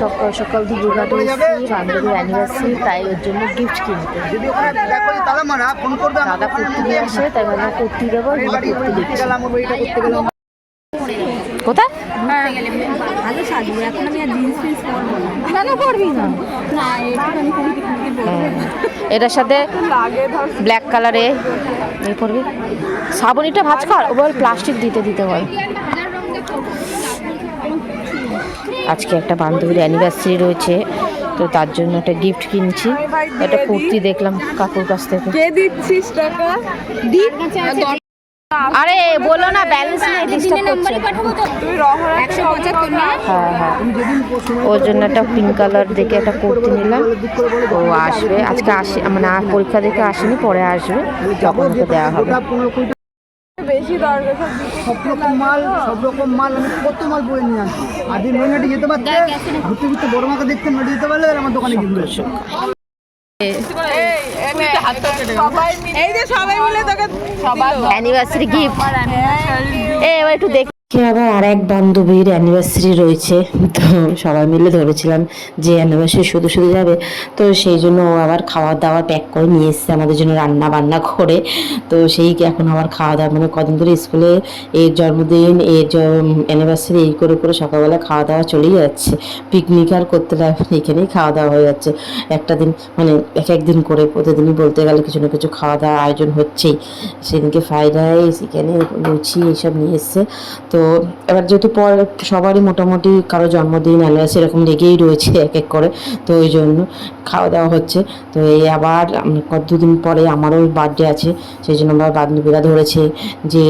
সকাল সকাল দুর্গাঘাটে বান্ধবীর অ্যানিভার্সারি তাই ওর জন্য গিফট কিনতে। দাদা নিয়ে আসে, তাই ভাবলাম কুর্তি দেবো কোথায়? এটার সাথে ব্ল্যাক কালারে এই শ্রাবণীটা ভাজ কর প্লাস্টিক দিতে দিতে বল। আজকে একটা বান্ধবীর অ্যানিভার্সারি রয়েছে তো তার জন্য একটা গিফট কিনছি। একটা কুর্তি দেখলাম কাকুর কাছ থেকে। কে দিচ্ছিস টাকা? আরে বলো না ব্যালেন্স নেই হ্যাঁ হ্যাঁ। ওর জন্য একটা পিঙ্ক কালার দেখে একটা কুর্তি নিলাম। ও আসবে। আজকে আসে মানে আর পরীক্ষা দেখে আসেনি পরে আসবে। তখন ওকে দেওয়া হবে। বেশি দরকার সব সব রকম মাল সব রকম মাল আমি কত মাল বয়ে নিয়ে আসি আদি নৈনাটি যেতে পারতে ঘুরতে ঘুরতে বড় মাকে দেখতে নদী যেতে পারলে আর আমার দোকানে কিনবে এই যে সবাই মিলে তোকে সবার অ্যানিভার্সারি গিফট এ এবার একটু দেখ। আবার আর এক বান্ধবীর অ্যানিভার্সারি রয়েছে? তো সবাই মিলে ধরেছিলাম যে অ্যানিভার্সারি শুধু শুধু যাবে। তো সেই জন্য ও আবার খাওয়া দাওয়া প্যাক করে নিয়ে এসছে আমাদের জন্য রান্না বান্না করে। তো সেই এখন আবার খাওয়া দাওয়া মানে কদিন ধরে স্কুলে এর জন্মদিন, এর অ্যানিভার্সারি এই করে করে সকালবেলা খাওয়া দাওয়া চলেই যাচ্ছে। পিকনিক আর করতে এখানেই খাওয়া দাওয়া হয়ে যাচ্ছে। একটা দিন মানে এক একদিন করে প্রতিদিনই বলতে গেলে কিছু না কিছু খাওয়া দাওয়ার আয়োজন হচ্ছেই। সেদিনকে ফ্রাইড রাইস এখানে লুচি, এইসব নিয়ে এসছে। তো এবার যেহেতু পর সবারই মোটামুটি কারও জন্মদিন অ্যানিভার্সারি এরকম লেগেই রয়েছে এক এক করে, তো ওই জন্য খাওয়া দাওয়া হচ্ছে। তো এই আবার দুদিন পরে আমারও বার্থডে আছে, সেই জন্য আমার বান্ধবীরা ধরেছে যে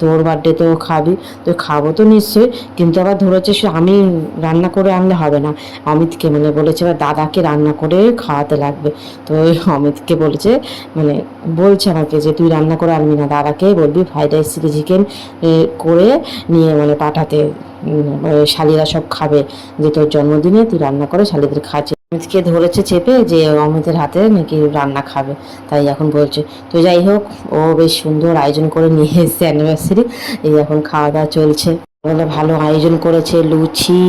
তোর বার্থডে তো খাবি, তো খাব তো নিশ্চয়ই, কিন্তু আবার ধরেছে সে আমি রান্না করে আনলে হবে না। অমিতকে মানে বলেছে এবার দাদাকে রান্না করে খাওয়াতে লাগবে। তো অমিতকে বলেছে মানে বলছে আমাকে যে, তুই রান্না করে আনবি না দাদাকে বলবি ফ্রাইড রাইস চিলি চিকেন করে নিয়ে মানে পাঠাতে মানে শালিরা সব খাবে যে তোর জন্মদিনে তুই রান্না করে, শালিদের খাচ্ছে। অমিতকে ধরেছে চেপে যে, অমিতের হাতে নাকি রান্না খাবে। তাই এখন বলছে, তো যাই হোক, ও বেশ সুন্দর আয়োজন করে নিয়ে এসছে অ্যানিভার্সারি এই এখন খাওয়া দাওয়া চলছে। বলে ভালো আয়োজন করেছে, লুচি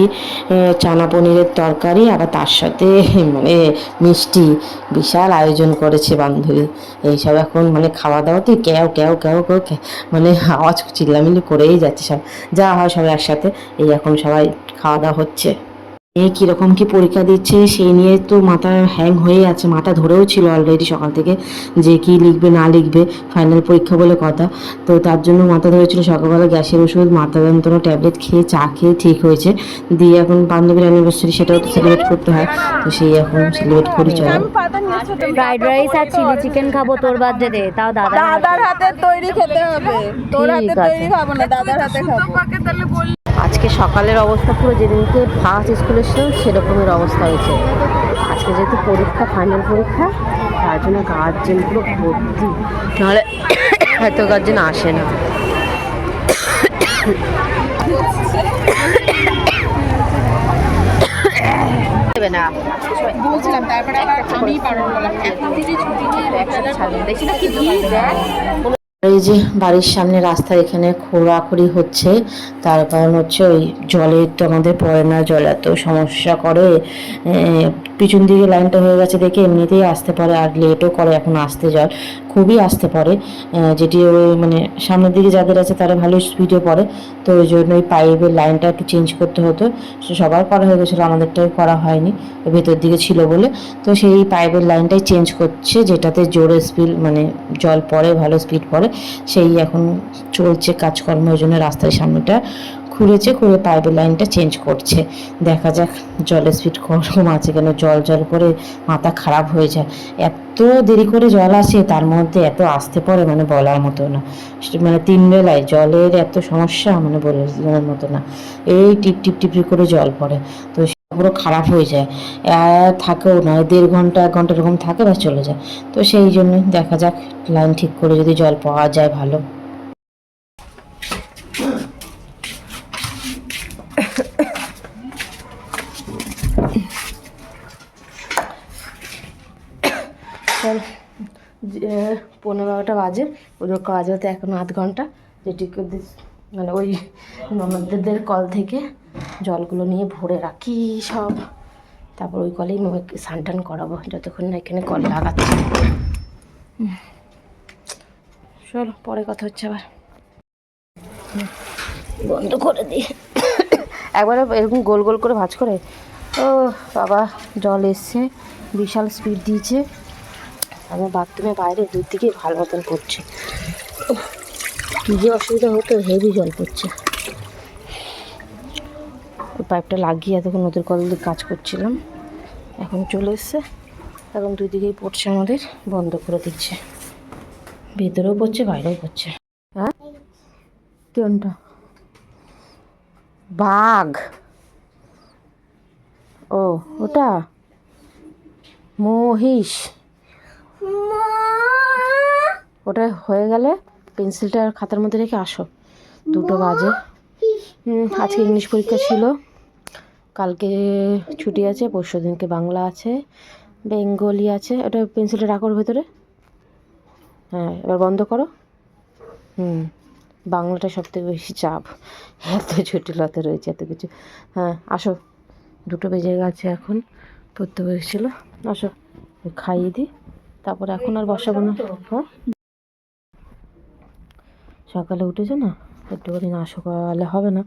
চানা পনিরের তরকারি, আবার তার সাথে মানে মিষ্টি বিশাল আয়োজন করেছে বান্ধবী। এইসব এখন মানে খাওয়া দাওয়াতে ক্যাও ক্যাও ক্যাও কেউ মানে আওয়াজ চিল্লামিল্লি করেই যাচ্ছে সব। যা হয় সবাই একসাথে, এই এখন সবাই খাওয়া দাওয়া হচ্ছে। এই কীরকম কি পরীক্ষা দিচ্ছে সেই নিয়ে তো মাথা হ্যাং হয়ে আছে মাথা ধরেও ছিল অলরেডি সকাল থেকে যে কি লিখবে না লিখবে ফাইনাল পরীক্ষা বলে কথা। তো তার জন্য মাথা ধরেছিল সকালবেলা গ্যাসের ওষুধ মাথা যন্ত্রণা ট্যাবলেট খেয়ে চা খেয়ে ঠিক হয়েছে। দিয়ে এখন বান্ধবীর অ্যানিভার্সারি সেটাও তো সেলিব্রেট করতে হয়। তো সেই এখন সেলিব্রেট করি চলো। ফ্রাইড রাইস আর চিলি চিকেন খাব তোর বার্থডে তাও দাদা দাদার হাতে তৈরি খেতে হবে। তোর হাতে তৈরি খাব না দাদার হাতে খাব। আজকে সকালের অবস্থা পুরো যেদিনকে ফার্স্ট স্কুলে ছিল সেরকমের অবস্থা হয়েছে। আজকে যেহেতু পরীক্ষা ফাইনাল পরীক্ষা তার জন্য গার্জেন পুরো ভর্তি। নাহলে হয়তো গার্জেন আসে না। দেবে না। বলছিলাম তারপরে আবার আমি পারব এখন যদি ছুটি নিয়ে দেখি না কি ভিড় দেখ এই যে বাড়ির সামনে রাস্তা, এখানে খোঁড়াখুড়ি হচ্ছে। তার কারণ হচ্ছে ওই জলের তো আমাদের পড়ে না জল এত সমস্যা করে। পিছন দিকে লাইনটা হয়ে গেছে দেখে এমনিতেই আসতে পারে, আর লেটও করে এখন আসতে জল খুবই আসতে পারে। যেটি মানে সামনের দিকে যাদের আছে তারা ভালো স্পিডে পড়ে। তো ওই জন্য ওই পাইপের লাইনটা একটু চেঞ্জ করতে হতো। সবার করা হয়ে গেছিল, আমাদেরটাই করা হয়নি। ভেতর দিকে ছিল বলে। তো সেই পাইপের লাইনটাই চেঞ্জ করছে, যেটাতে জোরে স্পিড মানে জল পড়ে, ভালো স্পিড পড়ে। সেই এখন চলছে কাজকর্ম, ওই জন্য রাস্তার সামনেটা খুঁড়েছে খুঁড়ে পাইপের লাইনটা চেঞ্জ করছে। দেখা যাক জলের স্পিড কম আছে কেন, জল জল করে মাথা খারাপ হয়ে যায়। এত দেরি করে জল আসে, তার মধ্যে এত আসতে পড়ে মানে বলার মতো না। মানে তিন বেলায় জলের এত সমস্যা মানে বলার মতো না। এই টিপ টিপ টিপ করে জল পড়ে। তো পুরো খারাপ হয়ে যায়। থাকেও না দেড় ঘণ্টা, এক ঘণ্টা এরকম থাকে বা চলে যায়। তো সেই জন্য দেখা যাক লাইন ঠিক করে যদি জল পাওয়া যায় ভালো চল যে পনেরো বারোটা বাজে। ওদের কাজ হতে এখন আধ ঘণ্টা। দিস- মানে ওই ননদদের কল থেকে জলগুলো নিয়ে ভরে রাখি সব। তারপর ওই কলেই মোবাইল স্নান করাবো। যতক্ষণ না এখানে কল লাগাচ্ছে। চলো, পরে কথা হচ্ছে আবার। বন্ধ করে দিই। একবারে এরকম গোল গোল করে ভাজ করে। ও, বাবা, জল এসছে। বিশাল স্পিড দিয়েছে। আমার বাথরুমে বাইরে দুই দিকে ভালো মতন পড়ছে। কী যে অসুবিধা হতো হেভি জল পড়ছে। ওই পাইপটা লাগিয়ে এতক্ষণ নদীর কল দিয়ে কাজ করছিলাম এখন চলে এসছে। এখন দুই দিকেই পড়ছে আমাদের বন্ধ করে দিচ্ছে। ভেতরেও পড়ছে বাইরেও পড়ছে। হ্যাঁ? কোনটা? বাঘ। ও ওটা? মহিষ। ওটা হয়ে গেলে পেন্সিলটা খাতার মধ্যে রেখে আসো। দুটো বাজে। হুম আজকে ইংলিশ পরীক্ষা ছিল। কালকে ছুটি আছে পরশু দিনকে বাংলা আছে বেঙ্গলি আছে। ওটা পেন্সিলটা রাখোর ভেতরে। হ্যাঁ এবার বন্ধ করো। হুম বাংলাটা সব থেকে বেশি চাপ। এত জটিলতা রয়েছে এত কিছু। হ্যাঁ আসো। দুটো বেজে গেছে এখন। পড়তে বসেছিল। আসো খাইয়ে দিই। তারপরে এখন আর বর্ষা না। হ্যাঁ? সকালে উঠেছে না একটুখানি না সকালে হবে না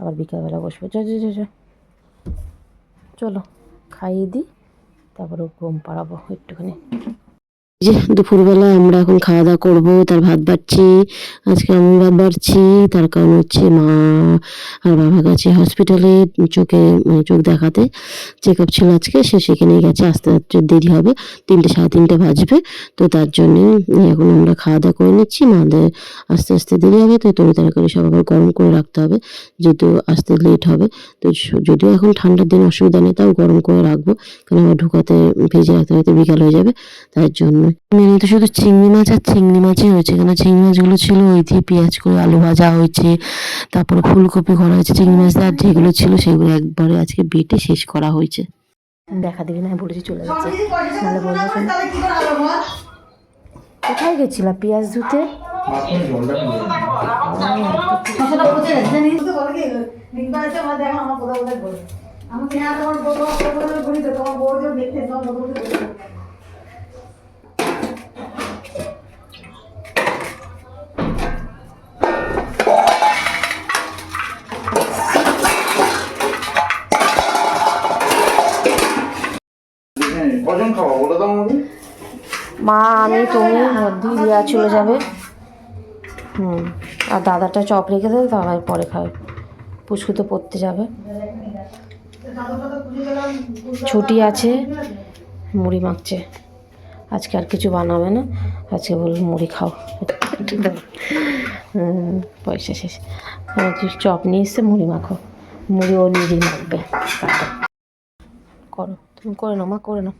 আবার বিকালবেলা বসবে। চ। চলো খাইয়ে দিই তারপরে ঘুম পাড়াবো একটুখানি। যে দুপুরবেলা আমরা এখন খাওয়া দাওয়া করব, তার ভাত বাড়ছি, আজকে আমি ভাত বাড়ছি, তার কারণ হচ্ছে মা আর বাবা গেছে হসপিটালে চোখে মানে চোখ দেখাতে। চেক আপ ছিল আজকে, সে সেখানেই গেছে, আসতে আসতে দেরি হবে, তিনটে, সাড়ে তিনটে বাজবে। তো তার জন্য এখন আমরা খাওয়া দাওয়া করে নিচ্ছি, মাদের আস্তে আস্তে দেরি হবে, তো তরি তরকারি সব আবার গরম করে রাখতে হবে, যেহেতু আসতে লেট হবে। তো যদিও এখন ঠান্ডার দিন অসুবিধা নেই, তাও গরম করে রাখব কারণ আবার ঢুকাতে ভেজে রাখতে হয়তো বিকাল হয়ে যাবে, তার জন্য মেনু তো শুধু চিংড়ি মাছ আর চিংড়ি মাছই হয়েছে কেন চিংড়ি মাছগুলো ছিল ওই দিয়ে পেঁয়াজ করে আলু ভাজা হয়েছে তারপরে ফুলকপি করা হয়েছে চিংড়ি মাছ আর যেগুলো ছিল সেগুলো একবারে আজকে বেটে শেষ করা হয়েছে। দেখা দিবি না বলেছি চলে গেছে। নাহলে বলব কেন কোথায় গেছিলা পেঁয়াজ ধুতে? মা, আমি তুমি রিয়া চলে যাবে। হুম, আর দাদাটা চপ রেখে দেবে, দাদাই পরে খাবে। পুচকু তো পড়তে যাবে। ছুটি আছে, মুড়ি মাখছে। আজকে আর কিছু বানাবে না, আজকে বলল মুড়ি খাও। পয়সা শেষ। তুই চপ নিয়ে এসছে, মুড়ি মাখো। মুড়ি ও নিজেই মাখবে। করো, তুমি করে নাও, মা, করে নাও।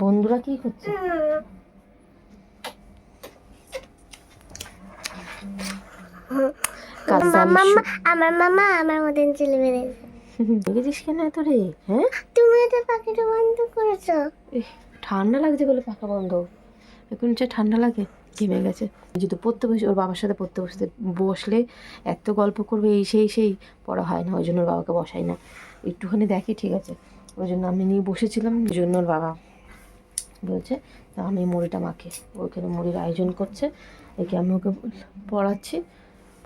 বন্ধুরা কি করছে? আমার মামা আমার মতন চলে বেড়েছে দেখেছিস কেন এত রে হ্যাঁ? তুমি তো পাখিটা বন্ধ করেছ। ঠান্ডা লাগছে বলে পাখা বন্ধ। এখন হচ্ছে ঠান্ডা লাগে ঘেমে গেছে। যদি পড়তে বসে ওর বাবার সাথে পড়তে বসতে বসলে এত গল্প করবে এই সেই সেই পড়া হয় না ওই জন্য ওর বাবাকে বসাই না। একটুখানি দেখি ঠিক আছে। ওই জন্য আমি নিয়ে বসেছিলাম জন্য বাবা বলছে তা আমি মুড়িটা মাখি ওখানে মুড়ির আয়োজন করছে একে আমি ওকে পড়াচ্ছি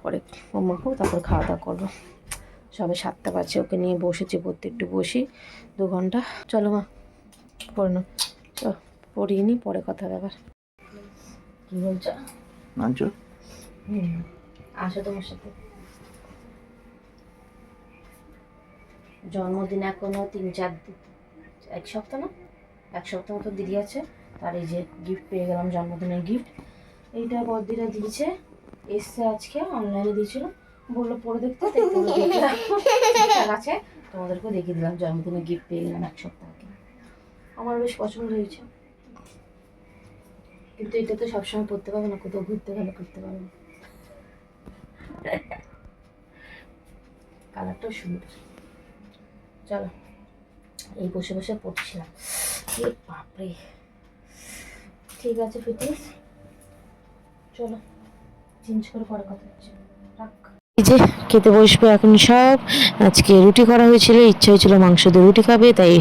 পরে ও মাখো তারপর খাওয়া দাওয়া করব। সবে সাতটা বাজে ওকে নিয়ে বসেছি পড়তে একটু বসি দু ঘণ্টা। চলো মা পড়ে নাও। চল পড়িয়ে নি পরে কথা আবার। কী বলছো? আসো তোমার সাথে। জন্মদিন এখনও তিন চার এক সপ্তাহ না? এক সপ্তাহ মতো দেরি আছে। তার এই যে গিফট পেয়ে গেলাম, জন্মদিনের গিফট এইটা বদিরা দিয়েছে, এসছে আজকে অনলাইনে দিয়েছিল। বলল, পরে দেখতে আছে, তোমাদেরকেও দেখিয়ে দিলাম, জন্মদিনের গিফট পেয়ে গেলাম এক সপ্তাহ আগে। আমার বেশ পছন্দ হয়েছে। কিন্তু এটা তো সবসময় পড়তে পারবে না, কোথাও ঘুরতে গেলে করতে পারবে কালারটাও সুন্দর। চলো। এই বসে বসে পড়ছিলাম। এ বাপরে। ঠিক আছে ফিটিস চলো, চেঞ্জ করে পরে কথা হচ্ছে। যে খেতে বসবো এখন সব। আজকে রুটি করা হয়েছিল, ইচ্ছা হয়েছিল মাংস দিয়ে রুটি খাবে, তাই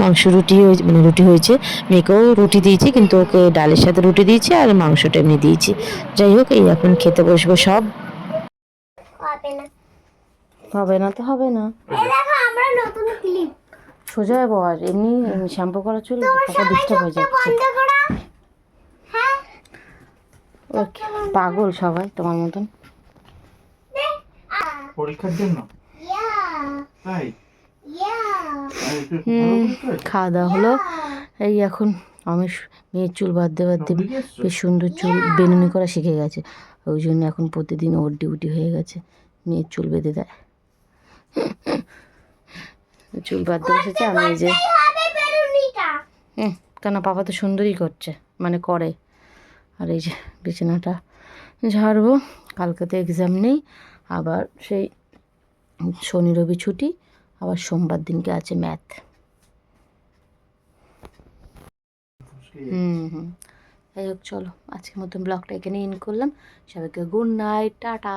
মাংস রুটি মানে রুটি হয়েছে। মেয়েকেও রুটি দিয়েছি, কিন্তু ওকে ডালের সাথে রুটি দিয়েছি আর মাংসটা এমনি দিয়েছি। যাই হোক, এই এখন খেতে বসবো সব। হবে না তো হবে না। এই দেখো আমরা নতুন ক্লিপ সোজা বস এমনি শ্যাম্পু করা চুল পাপা ডিস্টার্ব হয়ে যাচ্ছে। বন্ধ করো। হ্যাঁ? ওকে পাগল সবাই তোমার মতন। পরীক্ষার জন্য? তাই? খাওয়া দাওয়া হলো। এই এখন আমি মেয়ের চুল বাঁধতে বাঁধতে বেশ সুন্দর চুল বেনুনি করা শিখে গেছে। ওই জন্য এখন প্রতিদিন ওর ডিউটি হয়ে গেছে। মেয়ের চুল বেঁধে দেয়। চুল বাঁধতে বসেছে আমি এই যে হুম কেন পাপা তো সুন্দরই করছে মানে করে। আর এই যে বিছানাটা ঝাড়বো কালকে তো এক্সাম নেই আবার সেই শনি রবি ছুটি আবার সোমবার দিনকে আছে ম্যাথ হুম হুম। যাই হোক চলো আজকের মতন ব্লগটা এখানে ইন করলাম। সবাইকে গুড নাইট টাটা।